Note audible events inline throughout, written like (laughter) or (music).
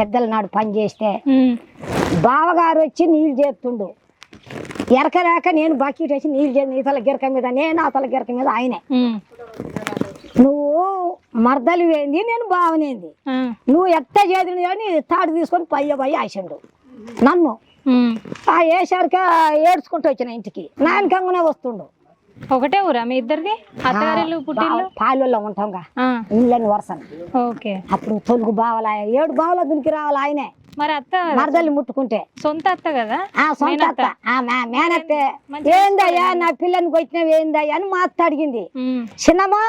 పెద్దల నాడు పని చేస్తే బావగారు వచ్చి నీళ్ళు చేస్తుండు. ఎరకలేక నేను బకెట్ వచ్చి నీళ్ళు చేసి నీ తల గిరక మీద నేను ఆ తల గిరక మీద ఆయనే. నువ్వు మర్దలు వేంది నేను బావనేంది నువ్వు ఎట్ట చేతులు అని తాడు తీసుకొని పయ్య పయ్య ఆసిండు నన్ను. ఆ వేసారిక ఏడ్చుకుంటూ వచ్చిన ఇంటికి. నాయనకంగానే వస్తుండు. ఒకటే ఊరా? మీ ఇద్దరిది? అత్తగారిల్లు పుట్టిల్లు? పాలెల్లో ఉంటాంగా. ఇళ్ళని వరసన. ఓకే. అప్పుడు తొలుగు బావల ఏడు బావల దునికి రావాలి ఆయనే. మరి అత్త మరదల్ని ముట్టుకుంటే. సొంత అత్త కదా? ఆ సొంత అత్త. ఆ మే- మేనత్తే. ఏందయ్యా నా పిల్లని కొట్టినవి ఏందయ్యా అని మా అత్త అడిగింది. చిన్నమ్మా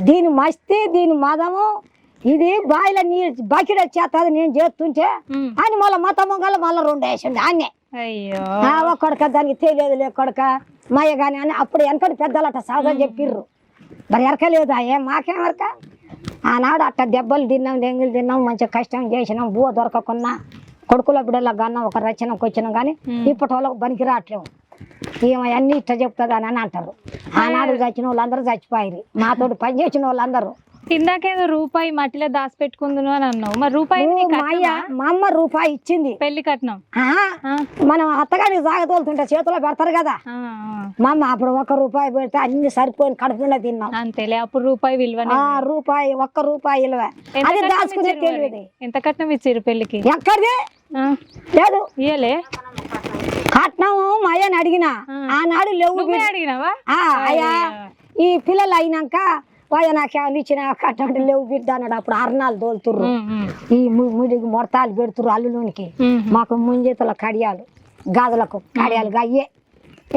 దీని మస్తి దీని మదము ఇది బాయిల నీళ్ళు బకెట్ వచ్చేస్తుంది నేను చేస్తుంటే. అని మళ్ళీ మా తమ్మగల మళ్ళీ రెండు వేసిండు. అన్నే అయ్యో. ఆ ఒక్కడిక దానికి తెలియదు లేకొడక మయ్య కానీ అని అప్పుడు వెనకటి పెద్దలట సాదా చెప్పిర్రు. మరి ఎరకలేదు ఏం మాకేం ఎరక? ఆనాడు అట్ట దెబ్బలు తిన్నాం దెంగులు తిన్నాం మంచిగా కష్టం చేసినాం బువ దొరకకున్నా కొడుకుల బిడ్డల గన్నం ఒక రచనకు వచ్చినాం కానీ ఇప్పటి వాళ్ళకి బనికి రావట్లేము ఈమె అన్ని ఇట్ట చెప్తుంది అని అని అంటారు ఆనాడు చచ్చిన వాళ్ళందరూ చచ్చిపోయారు. మాతోటి పని చేసిన వాళ్ళందరూ. ఇందాకేదో రూపాయి మట్టిలో దాచి పెట్టుకుందును అని అన్నావు. మరి రూపాయి ఓ, నీకు మా అయ్య మా అమ్మ రూపాయి ఇచ్చింది. పెళ్ళి కట్నం. ఆ, ఆ, మనం అత్తగారికి సాగతోలుతుంటే చేతిలో పెడతారు కదా. ఆ, ఆ. మా అమ్మ అప్పుడు ఒక్క రూపాయి పెడితే అన్ని సరిపోయిన కడుపులో తిన్నాం. అంతేలే అప్పుడు రూపాయి విలువనే ఆ రూపాయి ఒక్క రూపాయి ఇలువ ఎంత అది కట్నం దాచుకునే ఇచ్చిర్రు మరి? తెలియదు ఎంత కట్నం ఇచ్చిర్రు పెళ్ళికి? ఎక్కడిది? ఆ, లేదు. ఇయ్యలే. కట్నం మా అయ్యని అడిగిన ఆనాడు లేవు నువ్వే అడిగినావా? ఆ, అయ్యా. ఈ పిల్లలు అయినాక వాయ నాకేమన్నా ఇచ్చిన కట్నం లేవు బిడ్డ అన్నాడు అప్పుడు ఉమ్, ఉమ్, ఈ ముడికి మొడతాలు పెడుతుర్రు అల్లులోనికి. మాకు ముంజీతల కడియాలు గాజులకు కడియాలు గయ్యే.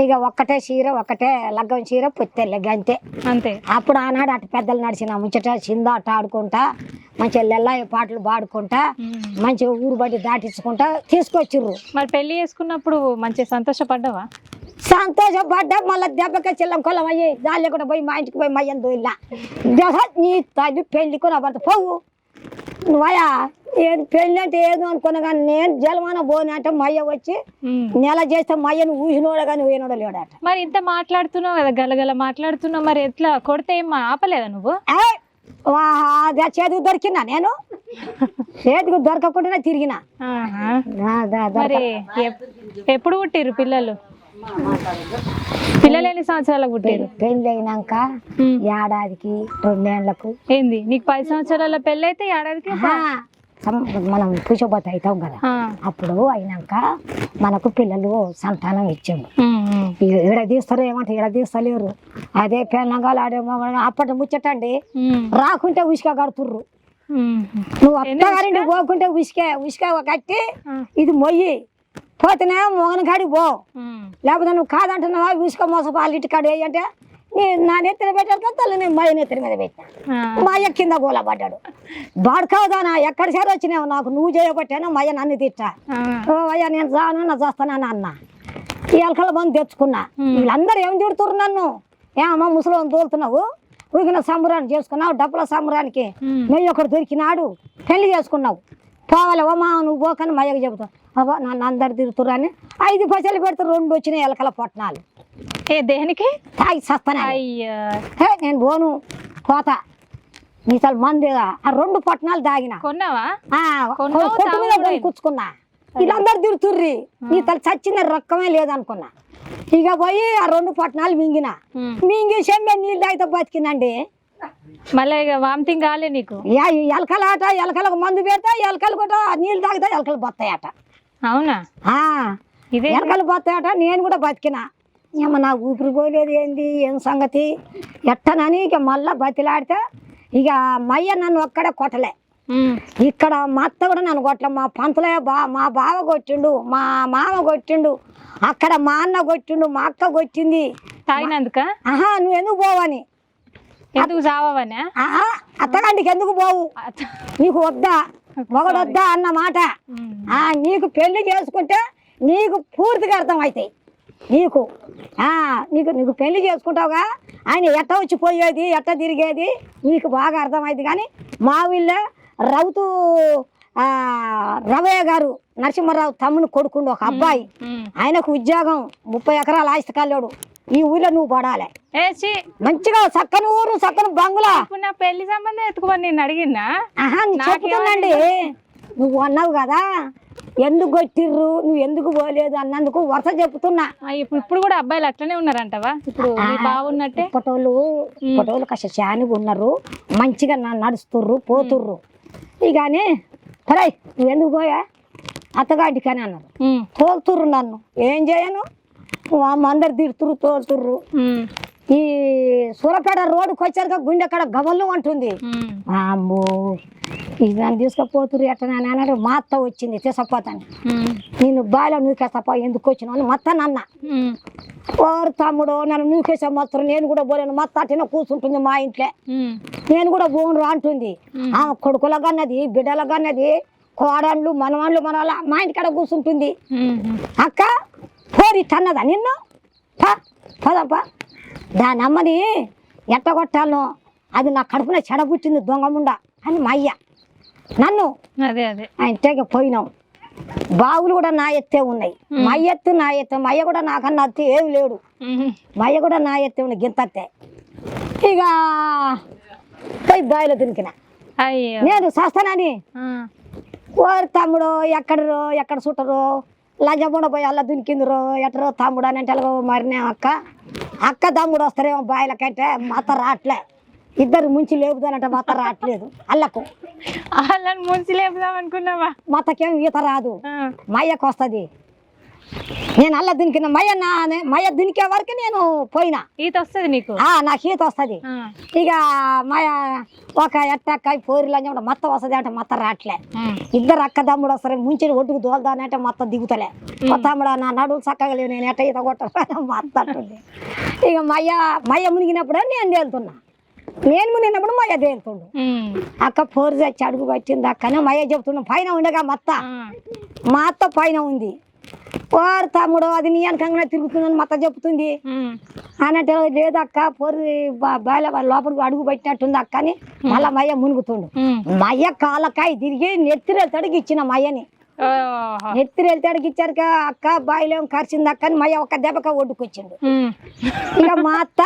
ఇక ఒక్కటే చీర ఒక్కటే లగ్గం చీర పొత్తెల్లె గంతే అంతే. అప్పుడు ఆనాడు అటు పెద్దలు నడిచిన ముచ్చట చిందాట ఆడుకుంటా మంచిగా లెల్లాయి పాటలు పాడుకుంటా. మంచిగా ఊరు బట్టి దాటించుకుంటా తీసుకొచ్చిర్రు. మరి పెళ్ళి చేసుకున్నప్పుడు మంచి సంతోషపడ్డావా? సంతోషపడ్డా మళ్ళీ దెబ్బకి చిల్లం కొల్లం అయ్యి దాని కూడా పోయి మా ఇంటికి పోయి మయ్యని దోయిలా నీ తల్లి పెళ్ళికి నా భర్త పోవు. నువ్వయా ఏది పెళ్ళి అంటే ఏదో అనుకున్నా కానీ నేను జలమాన పోని అంటే మయ్య వచ్చి. నెల చేస్తే మయ్యను ఊసినోడు కానీ ఊయనోడు లేడట. మరి ఇంత మాట్లాడుతున్నావు కదా గలగల మాట్లాడుతున్నావు మరి ఎట్లా కొడితే ఏం ఆపలేదా నువ్వు? చేతికి దొరికినా నేను? చేతికి దొరకకుండానే తిరిగిన. ఎప్పుడు పుట్టిర్రు పిల్లలు? పిల్లలు ఎన్ని సంవత్సరాలకు పుట్టిర్రు? పెళ్ళి అయినాక. ఏడాదికి రెండేళ్ళకు ఏంది? నీకు పది సంవత్సరాల పెళ్ళి అయితే ఏడాదికి మనం పుషపోత అవుతాం కదా. అప్పుడు అయినాక మనకు పిల్లలు సంతానం ఉమ్. ఈడ తీస్తారు ఏమంటే ఈడ తీస్తలేరు. అదే పెళ్ళంగాలు ఆడే అప్పటి ముచ్చటండి రాకుంటే ఉసుక కడుతుర్రు. నువ్వు అత్తగారింటి పోకుంటే ఉసుకే ఉసుక కట్టి. ఇది మొయ్యి. పోతేనే మొగన కాడికి పో. లేకపోతే నువ్వు కాదంటున్నావా? ఉసుక మోసపాలు ఇటు కాడు అంటే నీ నా నెత్తిన పెట్టారు కదా తల్లి నేను మా నెత్తిన మీద పెట్టినా. మా అయ్య కింద గోలపడ్డాడు. బాడుకోదానా ఎక్కడ సరే వచ్చినావు? నాకు నువ్వు చేయబట్టాను? మా అయ్య నన్ను తిట్టా. అయ్యా నేను రాను నా చేస్తానని అన్న. ఈ ఎలకల బంధు తెచ్చుకున్నా. వీళ్ళందరూ ఏం తిడుతుర్రు నన్ను? ఏమమ్మా ముసలి తోలుతున్నావు? ఊగిన సంబరాన్ని చేసుకున్నావు? డబ్బుల సంబరానికి ఉమ్. మెయ్యి ఒకడు దొరికినాడు. పెళ్ళి చేసుకున్నావు. పోవాలి ఓ మా నువ్వు పోకని మా అయ్యకు చెబుతావు అవ్వ నన్ను అందరు తిడుతుర్రు అని ఐదు పైసలు పెడితే రెండు వచ్చినాయి ఎలకల పొట్టనాలు ఏ దేనికి? తాగి సస్తానా అయ్యా. హే నేను పోను పోతా. నీతలు మందిగా. ఆ రెండు పట్టణాలు దాగిన. కొన్నావా? ఆ, కొన్నావు, కొట్టు మీద తాగుడు కొని కూర్చుకున్నా వీళ్ళందరూ తిడుతుర్రి నీ తల చచ్చిన రక్కమే లేదనుకున్నా. ఇక పోయి ఆ రెండు పట్టణాలు మింగిన. ఉమ్. మింగి చెమ్మె నీళ్ళు తాగితే బతికిందండి. మళ్ళీ ఇక వామిటింగ్ కాలే నీకు? ఎలకల ఆట ఎలకలకు మందు పెడితే ఎలకలు కూడా నీళ్ళు తాగితే ఎలకలు బతాయట అవునా? ఆ, ఇదే ఎలకలు బతాయట నేను కూడా బతికిన. ఏమో నా ఊపిరి పోలేదు ఏంది ఏం సంగతి? ఎట్టనని ఇక మళ్ళా బతిలాడితే ఇక మయ్య నన్ను ఒక్కడే కొట్టలే. ఇక్కడ మా అత్త కూడా నన్ను కొట్టలే. మా పంతులే బా మా బావ కొట్టిండు మా మామ కొట్టిండు అక్కడ మా అన్న కొట్టిండు మా అక్క కొట్టింది. తాగినందుక? ఆహా నువ్వు ఎందుకు పోవని? ఎందుకు చావవనా? అత్తగాంటికి ఎందుకు పోవు? నీకు వద్దా? మొగడు వద్దా అన్న మాట? నీకు పెళ్ళి చేసుకుంటే నీకు పూర్తిగా అర్థం అవుతాయి నీకు. ఆ, నీకు నీకు పెళ్ళి చేసుకుంటావుగా ఆయన ఎట్ట వచ్చి పోయేది ఎట్ట తిరిగేది నీకు బాగా అర్థమైంది. కానీ మా వీళ్ళే రౌతు రవయ్య గారు నరసింహారావు తమ్ముని కొడుకుండు ఒక అబ్బాయి. ఆయనకు ఉద్యోగం ముప్పై ఎకరాల ఆస్తి కల్లోడు ఈ ఊళ్ళో నువ్వు పడాలి. మంచిగా చక్కని ఊరు చక్కని బంగులా. ఇప్పుడు నా పెళ్ళి సంబంధం ఎత్తుకోమని నేను అడిగినా చెప్తానండి నువ్వు అన్నావు కదా ఎందుకు కొట్టిర్రు నువ్వు ఎందుకు పోలేదు అన్నందుకు వరుస చెప్తున్నా. ఇప్పుడు ఇప్పుడు కూడా అబ్బాయిలు అట్లనే ఉన్నారంటవా? ఇప్పుడు బాగున్నట్టే ఇప్పటోళ్ళు ఇప్పటోళ్ళు కాస్త శానిగా ఉన్నారు. మంచిగా నడుస్తుర్రు పోతుర్రు. ఇకని సరే నువ్వు ఎందుకు పోయా? అత్తగాడికి అని అన్నారు తోలుతుర్రు నన్ను. ఏం చేయను? అందరు తిడుతుర్రు తోలుతుర్రు ఈ సూరపేట రోడ్డుకి వచ్చాక గుండె అక్కడ గమల్లు అంటుంది. ఉమ్, అమ్మో ఇది నన్ను తీసుకుపోతురు ఎట్లా అని అన్నాడు. మా అత్త వచ్చింది తీసుకుపోతాను. ఉమ్, నేను బాయిలో నూకేస్తాపా ఎందుకు వచ్చినావు అని మత్త నన్న. ఓరు తమ్ముడు నన్ను నూకేసే మొత్తం నేను కూడా పోలేను. మత్త అట్టిన కూర్చుంటుంది మా ఇంట్లో. నేను కూడా పోను అంటుంది. ఆ బిడ్డలకు అన్నది కోడళ్ళు మనవాళ్ళు మనవాళ్ళ మా ఇంటికాడ కూర్చుంటుంది. అక్క పోరి తన్నదా నిన్ను? పా పదప్పా దాని అమ్మని ఎట్టగొట్టాను అది నా కడుపున చెడబుట్టింది దొంగముండ అని మా అయ్య. నన్ను అదే అదే. ఆయన తెగ పోయినాం. బావులు కూడా నా ఎత్తే ఉన్నాయి. మా ఎత్తు నా ఎత్తు మా అయ్య కూడా నాకన్నా అత్తే ఏమి లేడు. మా అయ్య కూడా నా ఎత్తే ఉన్నాయి గింతత్తే ఇక పోయి బావిలో దునికిన. నేను చేస్తానని ఓరి తమ్ముడు ఎక్కడరో ఎక్కడ చుట్టరో లంజబుండ పోయి అలా దునికిందిరో ఎట్టరో తమ్ముడు అని అంటే అలాగో మరినే అక్క. అక్క తమ్ముడు వస్తారేమో బాయిలకంటే మాత రావట్లే ఇద్దరు ముంచి లేపుదానంటే మాత రావట్లేదు అల్లకు. వాళ్ళని ముంచి లేపుదాం అనుకున్నావా? మాతకేం ఈత రాదు. మయ్యకు వస్తుంది నేను అల్ల దునికిన మయ్య నా మయ్య దునికే వరకు నేను పోయినా. ఈత వస్తుంది నీకు? ఆ, నాకు ఈత వస్తుంది. ఇక మయ ఒక ఎట్టక్క పోరిలో మొత్తం వస్తుంది అంటే మొత్తం రావట్లే ఉమ్, ఇద్దరు అక్క తమ్ముడు వస్తారు ముంచి ఒడ్డుకు దోల్దానంటే మొత్తం దిగుతలే. తమ్ముడు నా నడువులు చక్కగా లేవు నేను ఎట్ట ఈత కొట్టాను మా అత్త అంటుంది. ఇక మయ్య మయ్య మునిగినప్పుడే నేను తేలుతున్నా. నేను మునిగినప్పుడు మయ్య తేలుతుండు. అక్క పోరు తెచ్చి అడుగు పట్టింది అక్కనే మయ్య చెప్తున్నా పైన ఉండగా మా అత్త ఆ, మా అత్త పైన ఉంది. వారు తమ్ముడు అది నీ వెనకంగానే తిరుగుతుందని మా అత్త చెప్తుంది అన్నట్టు లేదు అక్క పొరి బాయిల లోపలికి అడుగు పెట్టినట్టుంది అక్క అని మళ్ళా మయ్య మునుగుతుండు. మయ్య కాలకాయ తిరిగి నెత్తిరెళ్తాడికి తడికి ఇచ్చిన మయ్యని. నెత్తిరెళ్తాడికి తడికి ఇచ్చారు అక్క బాయిలో కరిచింది అక్క అని మయ్య ఒక దెబ్బక ఒడ్డుకొచ్చిండు. ఇక మా అత్త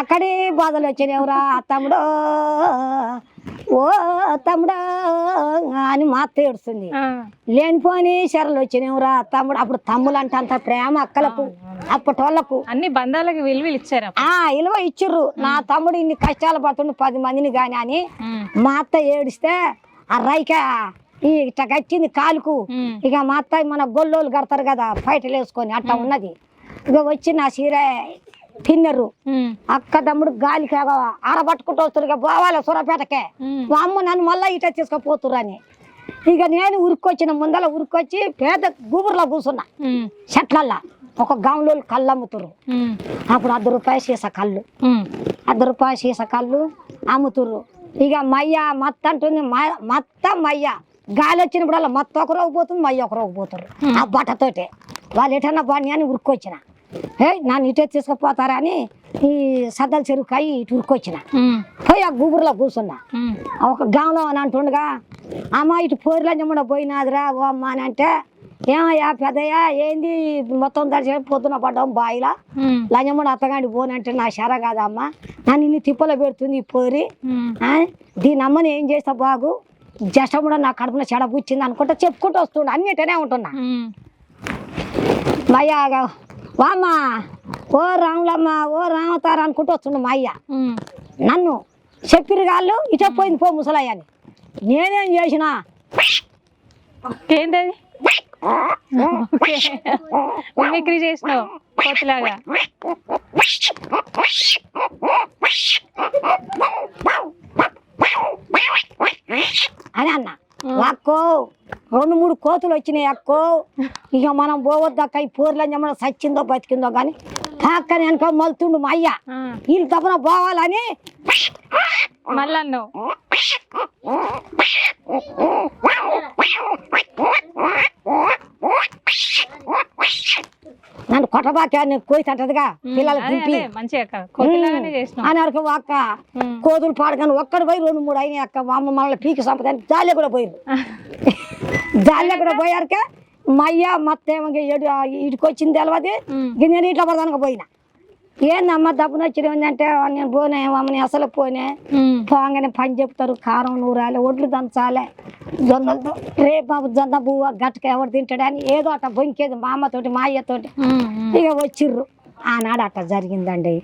ఎక్కడి బాధలు వచ్చినాయి ఎవరా తమ్ముడు? ఓ తమ్ముడు అని మా అత్త ఏడుస్తుంది లేనిపోని శరలు వచ్చినావురా తమ్ముడు. అప్పుడు తమ్ములు అంటే అంత ప్రేమ అక్కలకు అప్పటోళ్ళకు. అన్ని బంధాలకు విలువలు ఇచ్చారు? ఆ ఇలువ ఇచ్చిర్రు. నా తమ్ముడు ఇన్ని కష్టాలు పడుతుండు పది మందిని కానీ అని. మా అత్త ఏడిస్తే ఆ రైక ఈ ఇట్ట కట్టింది కాలుకు. ఇక మా అత్త మన గొల్లోలు కడతారు కదా ఫైటలు వేసుకొని అట్ట ఉన్నది. ఇక వచ్చి నా చీర తిన్నరు. అక్క తమ్ముడు గాలికి ఆరబట్టుకుంటూ వస్తారు పోవాలి సూరపేటకే. మా అమ్మ నన్ను మళ్ళీ ఇట తీసుకుపోతురు అని. ఇక నేను ఉరుక్కొచ్చిన ముందల ఉరుక్కొచ్చి పేద గుబుర్లో కూర్చున్నా. చెట్లల్లా ఒక గాంలో కళ్ళు అమ్ముతురు అప్పుడు అర్ధ రూపాయి సీస కళ్ళు. అర్ధ రూపాయి సీస కళ్ళు అమ్ముతుర్రు. ఇక మయ్య మత్త అంటుంది మత్త మయ్య. గాలి వచ్చినప్పుడల్లా మత్త ఒక రోగు పోతుంది మయ్య ఒక రోగు పోతారు ఆ బట్టతోటే. వాళ్ళు ఎటన్నా బాణి అని ఉరుక్కొచ్చిన ఏ నన్ను ఇటే తీసుకుపోతారా అని ఈ సద్దల చెరుకాయి ఇటు ఉరుక్కొచ్చిన ఉమ్, పోయి ఆ గుబురులో కూర్చున్నా. ఒక గాంలో అని అంటుండగా అమ్మ ఇటు పోరిలో చెమ్మడ పోయినాదిరా ఓ అమ్మ అని అంటే ఏమయ్యా పెద్దయ్యా ఏంది మొత్తం దర్శనం పొద్దున పడ్డాం బాయిలా. లంజమ్మడు అత్తగాండి పోనంటే నా శర కాదమ్మా. నన్ను ఇన్ని తిప్పలు పెడుతుంది ఈ పోరి? దీని అమ్మని ఏం చేస్తా బాగు? జష్టముడ నా కడుపున చెడ పుచ్చింది అనుకుంటా చెప్పుకుంటూ వస్తుండు. అన్నిటనే ఉంటున్నా. మయ్య వామ్మ ఓ రాములమ్మ ఓ రామతార అనుకుంటూ వస్తుండు మా అయ్య. నన్ను చెప్పిరు కాళ్ళు ఇట పోయింది పో ముసలయ్య అని నేనేం చేసినా ఏంటది? మిమిక్రీ చేసినావు కోతిలాగా. అని అన్న. అక్కో రెండు మూడు కోతులు వచ్చినాయి అక్కో. ఇక మనం పోవద్దక్క ఈ పూర్లని సచ్చిందో బతికిందో కానీ పక్కన వెనక మలుతుండు మా అయ్య. వీళ్ళు తప్పన పోవాలని. మళ్ళా నన్ను కొట్టబాక కోయి తట్టదుగా పిల్లలు దింపి అని అరకు అక్క. కోతులు పాడగాను ఒక్కడు పోయి రెండు మూడు అయినాయి అక్క. మా అమ్మ మనల్ని పీకి సంపదాన్ని జాలి కూడా పోయారు (laughs) జాలి కూడా పోయారుక మా అయ్య మత్తేమో ఏడు ఇటుకు వచ్చింది తెలియదు నేను ఇట్లా పడదానికి పోయినా. ఏందమ్మా దబ్బున వచ్చిందంటే నేను పోనే అమ్మని అసలు పోనే. పోగానే పని చెప్తారు కారం నూరాలి ఒడ్లు దంచాలి. జొన్నలతో రే బాబు జొన్న బువ్వ గట్టక ఎవరు తింటాడని ఏదో అట్ట బొంకేది మా అమ్మతోటి మా అయ్యతోటి. ఇక వచ్చిర్రు. ఆనాడు అట్ట జరిగిందండి.